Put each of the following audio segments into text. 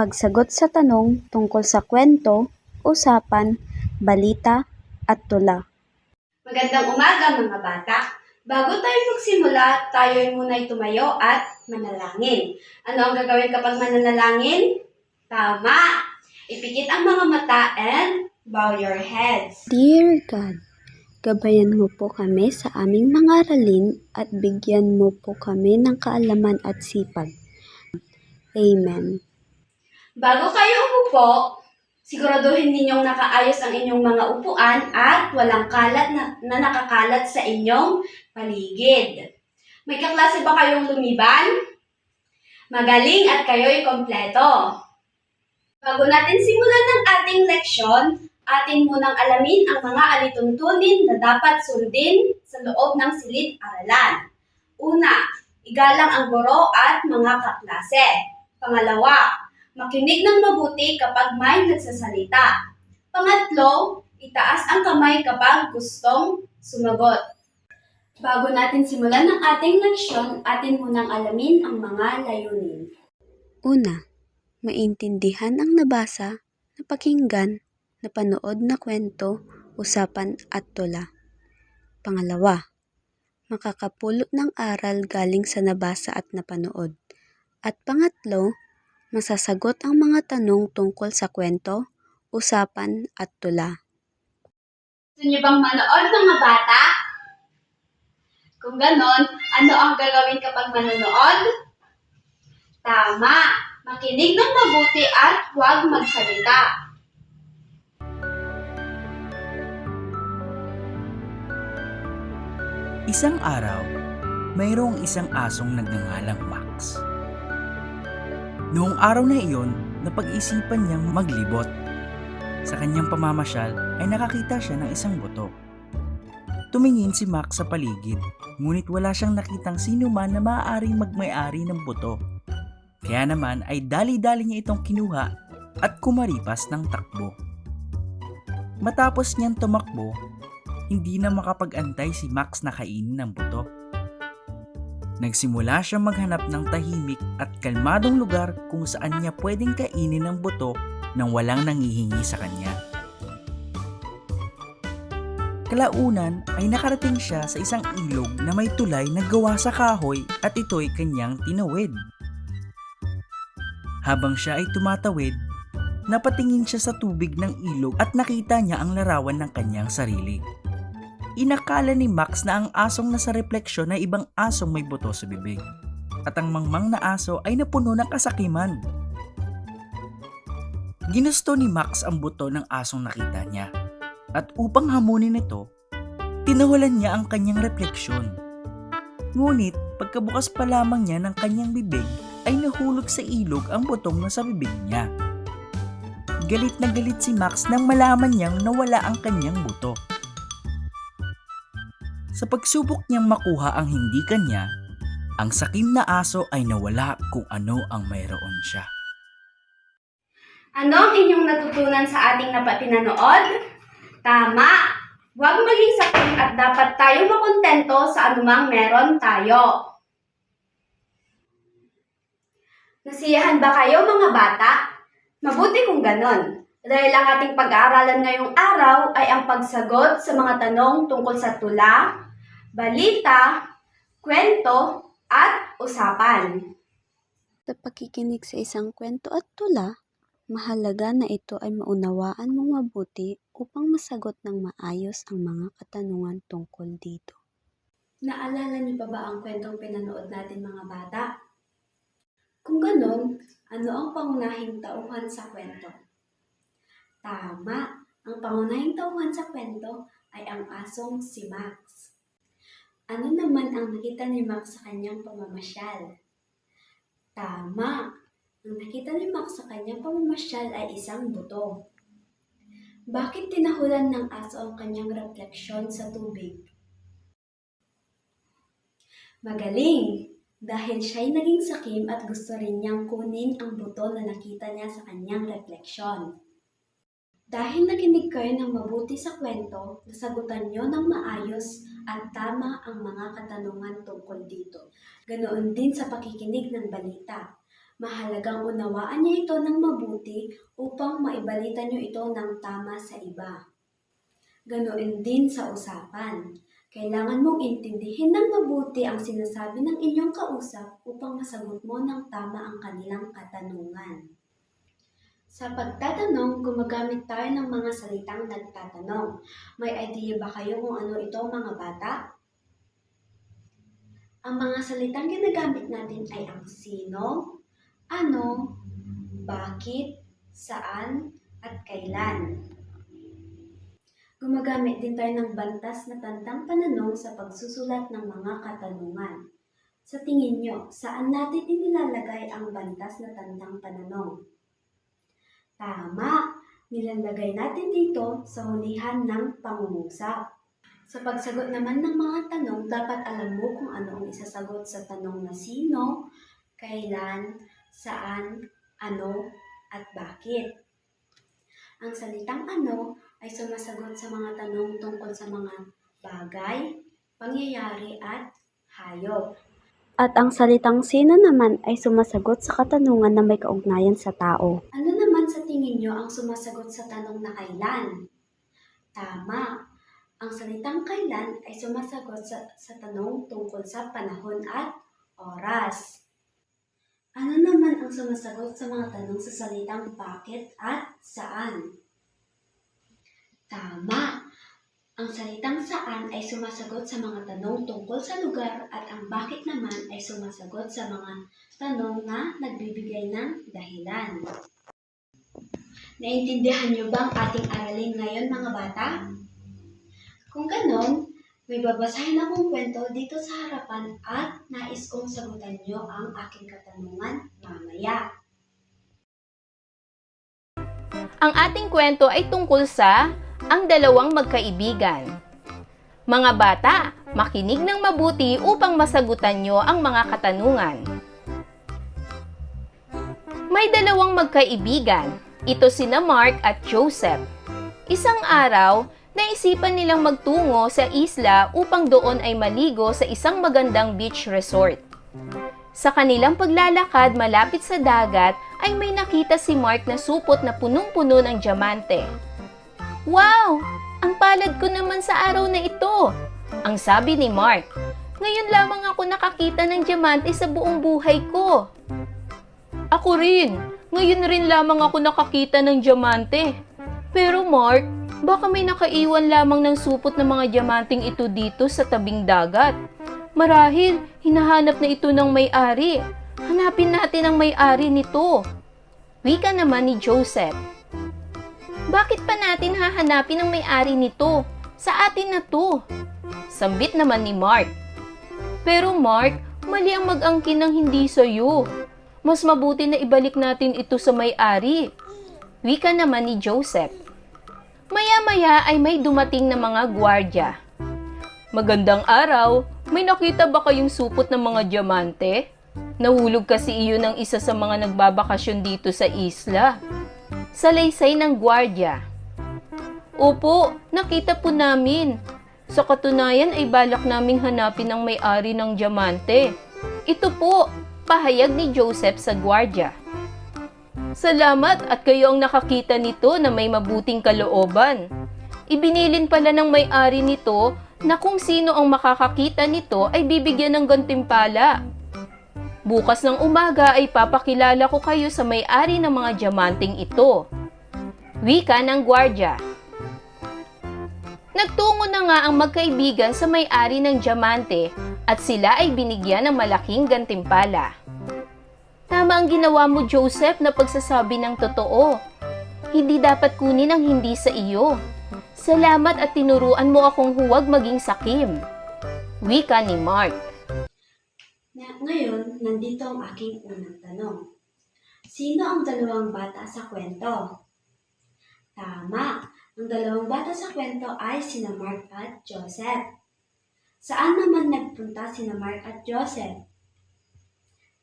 Pagsagot sa tanong tungkol sa kwento, usapan, balita, at tula. Magandang umaga mga bata. Bago tayo magsimula, tayo muna'y tumayo at manalangin. Ano ang gagawin kapag mananalangin? Tama! Ipikit ang mga mata and bow your heads. Dear God, gabayan mo po kami sa aming mga aralin at bigyan mo po kami ng kaalaman at sipag. Amen. Bago kayo umupo, siguraduhin ninyong nakaayos ang inyong mga upuan at walang kalat na, na nakakalat sa inyong paligid. May kaklase ba kayong lumiban? Magaling at kayo'y kompleto. Bago natin simulan ng ating leksyon, atin munang alamin ang mga alituntunin na dapat sundin sa loob ng silid-aralan. Una, igalang ang guro at mga kaklase. Pangalawa, makinig ng mabuti kapag may nagsasalita. Pangatlo, itaas ang kamay kapag gustong sumagot. Bago natin simulan ang ating leksyon, atin munang alamin ang mga layunin. Una, maintindihan ang nabasa, napakinggan, napanood na kwento, usapan at tula. Pangalawa, makakapulot ng aral galing sa nabasa at napanood. At pangatlo, masasagot ang mga tanong tungkol sa kwento, usapan at tula. Gusto niyo bang manood mga bata? Kung ganon, ano ang gagawin kapag manonood? Tama! Makinig ng mabuti at huwag magsalita. Isang araw, mayroong isang asong nagngangalang Max. Noong araw na iyon, napag-isipan niyang maglibot. Sa kanyang pamamasyal ay nakakita siya ng isang buto. Tumingin si Max sa paligid, ngunit wala siyang nakitang sino man na maaaring magmay-ari ng buto. Kaya naman ay dali-dali niya itong kinuha at kumaripas ng takbo. Matapos niyang tumakbo, hindi na makapag-antay si Max na kainin ng buto. Nagsimula siya maghanap ng tahimik at kalmadong lugar kung saan niya pwedeng kainin ng buto nang walang nangihingi sa kanya. Kalaunan ay nakarating siya sa isang ilog na may tulay na gawa sa kahoy at ito'y kanyang tinawid. Habang siya ay tumatawid, napatingin siya sa tubig ng ilog at nakita niya ang larawan ng kanyang sarili. Inakala ni Max na ang asong nasa refleksyon ay ibang asong may buto sa bibig. At ang mangmang na aso ay napuno ng kasakiman. Ginusto ni Max ang buto ng asong nakita niya. At upang hamunin ito, tinawalan niya ang kanyang refleksyon. Ngunit pagkabukas pa lamang niya ng kanyang bibig ay nahulog sa ilog ang butong nasa bibig niya. Galit na galit si Max nang malaman niyang nawala ang kanyang buto. Sa pagsubok niyang makuha ang hindi kanya, ang sakim na aso ay nawala kung ano ang mayroon siya. Ano ang inyong natutunan sa ating napapinanood? Tama! Huwag maging sakim at dapat tayo makontento sa anumang meron tayo. Nasiyahan ba kayo mga bata? Mabuti kung ganon. Dahil ang ating pag-aaralan ngayong araw ay ang pagsagot sa mga tanong tungkol sa tula, balita, kwento, at usapan. Sa pakikinig sa isang kwento at tula, mahalaga na ito ay maunawaan mong mabuti upang masagot ng maayos ang mga katanungan tungkol dito. Naalala niyo pa ba ang kwentong pinanood natin mga bata? Kung ganon, ano ang pangunahing tauhan sa kwento? Tama! Ang pangunahing tauhan sa kwento ay ang asong si Max. Ano naman ang nakita ni Max sa kanyang pamamasyal? Tama! Ang nakita ni Max sa kanyang pamamasyal ay isang buto. Bakit tinahulan ng aso ang kanyang refleksyon sa tubig? Magaling! Dahil siya'y naging sakim at gusto rin niyang kunin ang buto na nakita niya sa kanyang refleksyon. Dahil nakinig kayo ng mabuti sa kwento, nasagutan niyo ng maayos at tama ang mga katanungan tungkol dito. Ganoon din sa pakikinig ng balita. Mahalagang unawaan niyo ito ng mabuti upang maibalita niyo ito ng tama sa iba. Ganoon din sa usapan. Kailangan mong intindihin ng mabuti ang sinasabi ng inyong kausap upang masagot mo ng tama ang kanilang katanungan. Sa pagtatanong, gumagamit tayo ng mga salitang nagtatanong. May idea ba kayo kung ano ito mga bata? Ang mga salitang ginagamit natin ay ang sino, ano, bakit, saan, at kailan. Gumagamit din tayo ng bantas na tandang pananong sa pagsusulat ng mga katanungan. Sa tingin nyo, saan natin inilalagay ang bantas na tandang pananong? Tama! Nilalagay natin dito sa hulihan ng pangungusap. Sa pagsagot naman ng mga tanong, dapat alam mo kung ano ang isasagot sa tanong na sino, kailan, saan, ano, at bakit. Ang salitang ano ay sumasagot sa mga tanong tungkol sa mga bagay, pangyayari at hayop. At ang salitang sino naman ay sumasagot sa katanungan na may kaugnayan sa tao. Ano tingin nyo ang sumasagot sa tanong na kailan? Tama. Ang salitang kailan ay sumasagot sa, sa tanong tungkol sa panahon at oras. Ano naman ang sumasagot sa mga tanong sa salitang bakit at saan? Tama. Ang salitang saan ay sumasagot sa mga tanong tungkol sa lugar at ang bakit naman ay sumasagot sa mga tanong na nagbibigay ng dahilan. Naintindihan niyo ba ang ating aralin ngayon mga bata? Kung ganon, may babasahin akong kwento dito sa harapan at nais kong sagutan niyo ang aking katanungan mamaya. Ang ating kwento ay tungkol sa ang dalawang magkaibigan. Mga bata, makinig ng mabuti upang masagutan nyo ang mga katanungan. May dalawang magkaibigan. Ito sina Mark at Joseph. Isang araw, naisipan nilang magtungo sa isla upang doon ay maligo sa isang magandang beach resort. Sa kanilang paglalakad malapit sa dagat ay may nakita si Mark na supot na punong-puno ng diamante. Wow! Ang palad ko naman sa araw na ito! Ang sabi ni Mark. Ngayon lamang ako nakakita ng diamante sa buong buhay ko. Ako rin. Ngayon rin lamang ako nakakita ng diamante. Pero Mark, baka may nakaiwan lamang ng supot ng mga diamanting ito dito sa tabing dagat. Marahil, hinahanap na ito ng may-ari. Hanapin natin ang may-ari nito. Wika naman ni Joseph. Bakit pa natin hahanapin ang may-ari nito? Sa atin na to. Sambit naman ni Mark. Pero Mark, mali ang mag-angkin ng hindi sa'yo. Mas mabuti na ibalik natin ito sa may-ari. Wika naman ni Joseph. Maya-maya ay may dumating na mga gwardya. Magandang araw, may nakita ba kayong supot ng mga diamante? Nahulog kasi iyon ng isa sa mga nagbabakasyon dito sa isla. Salaysay ng gwardya. Opo, nakita po namin. Sa katunayan ay balak naming hanapin ang may-ari ng diamante. Ito po, pahayag ni Joseph sa gwardya. Salamat at kayo ang nakakita nito na may mabuting kalooban. Ibinilin pala ng may-ari nito na kung sino ang makakakita nito ay bibigyan ng gantimpala. Bukas ng umaga ay papakilala ko kayo sa may-ari ng mga diamanting ito. Wika ng gwardya. Nagtungo na nga ang magkaibigan sa may-ari ng diamante at sila ay binigyan ng malaking gantimpala. Tama ang ginawa mo, Joseph, na pagsasabi ng totoo. Hindi dapat kunin ang hindi sa iyo. Salamat at tinuruan mo akong huwag maging sakim. Wika ni Mark. Ngayon, nandito ang aking unang tanong. Sino ang dalawang bata sa kwento? Tama, ang dalawang bata sa kwento ay sina Mark at Joseph. Saan naman nagpunta sina Mark at Joseph?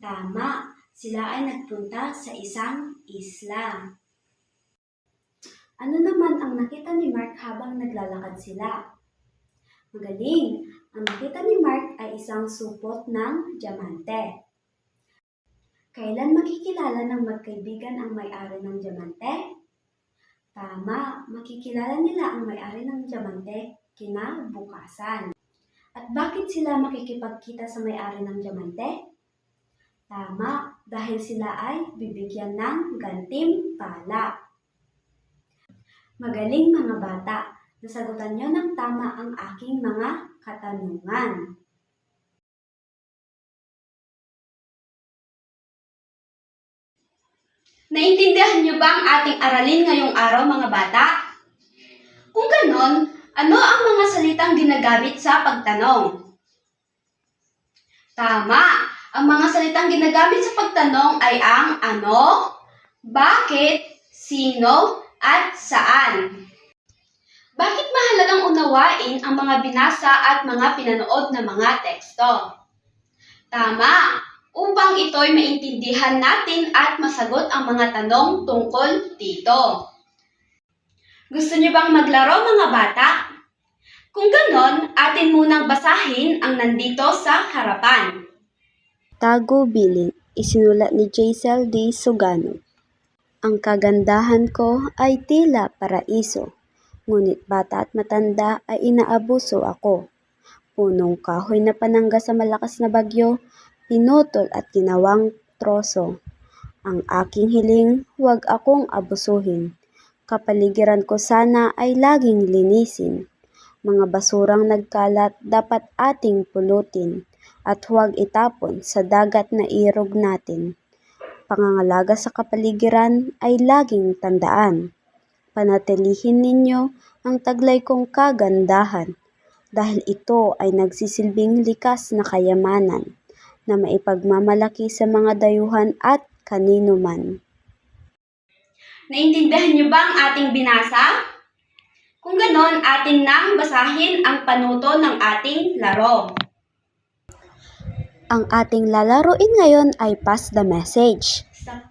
Tama, sila ay nagpunta sa isang isla. Ano naman ang nakita ni Mark habang naglalakad sila? Magaling! Ang nakita ni Mark ay isang supot ng diamante. Kailan makikilala ng magkaibigan ang may-ari ng diamante? Tama, makikilala nila ang may-ari ng diamante kinabukasan. At bakit sila makikipagkita sa may-ari ng diamante? Tama, dahil sila ay bibigyan ng gantimpala. Magaling mga bata, nasagutan nyo ng tama ang aking mga katanungan. Naintindihan niyo ba ang ating aralin ngayong araw mga bata? Kung ganon, ano ang mga salitang ginagamit sa pagtanong? Tama! Ang mga salitang ginagamit sa pagtanong ay ang ano, bakit, sino, at saan. Bakit mahalagang unawain ang mga binasa at mga pinanood na mga teksto? Tama! Upang ito'y maintindihan natin at masagot ang mga tanong tungkol dito. Gusto niyo bang maglaro mga bata? Kung ganon, atin munang basahin ang nandito sa harapan. Tago Biling, isinulat ni Jaisel D. Sugano. Ang kagandahan ko ay tila paraiso, ngunit bata at matanda ay inaabuso ako. Punong kahoy na panangga sa malakas na bagyo, pinutol at ginawang troso. Ang aking hiling, huwag akong abusuhin. Kapaligiran ko sana ay laging linisin. Mga basurang nagkalat dapat ating pulutin at huwag itapon sa dagat na irog natin. Pangangalaga sa kapaligiran ay laging tandaan. Panatilihin ninyo ang taglay kong kagandahan dahil ito ay nagsisilbing likas na kayamanan na maipagmamalaki sa mga dayuhan at kanino man. Naintindihan niyo ba ang ating binasa? Kung ganon, atin nang basahin ang panuto ng ating laro. Ang ating lalaroin ngayon ay Pass the Message. Sa-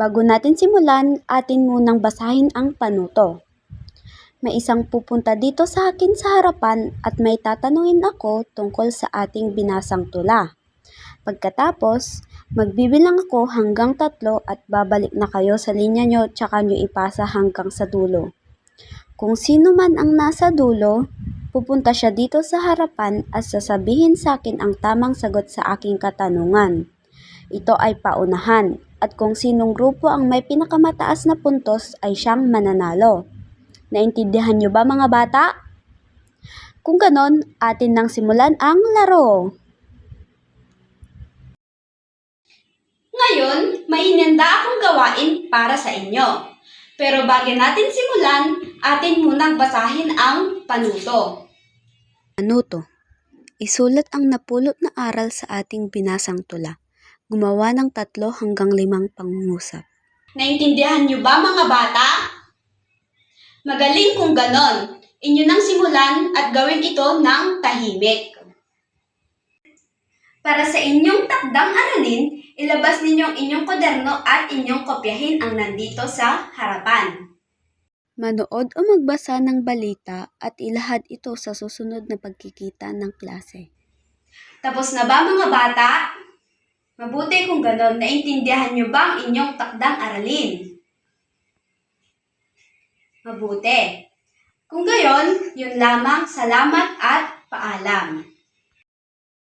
Bago natin simulan, atin munang basahin ang panuto. May isang pupunta dito sa akin sa harapan at may tatanungin ako tungkol sa ating binasang tula. Pagkatapos, magbibilang ako hanggang tatlo at babalik na kayo sa linya nyo tsaka nyo ipasa hanggang sa dulo. Kung sino man ang nasa dulo, pupunta siya dito sa harapan at sasabihin sa akin ang tamang sagot sa aking katanungan. Ito ay paunahan at kung sinong grupo ang may pinakamataas na puntos ay siyang mananalo. Naintindihan niyo ba mga bata? Kung ganon, atin nang simulan ang laro. Ngayon, may inanda akong gawain para sa inyo. Pero bago natin simulan, atin munang basahin ang panuto. Ano to? Isulat ang napulot na aral sa ating binasang tula. Gumawa ng tatlo hanggang limang pangungusap. Naintindihan niyo ba mga bata? Magaling kung ganon. Inyo nang simulan at gawin ito ng tahimik. Para sa inyong takdang aralin, ilabas ninyo ang inyong koderno at inyong kopyahin ang nandito sa harapan. Manood o magbasa ng balita at ilahad ito sa susunod na pagkikita ng klase. Tapos na ba mga bata? Mabuti kung ganon, naintindihan niyo ba ang inyong takdang aralin? Mabuti. Kung gayon, yun lamang, salamat at paalam.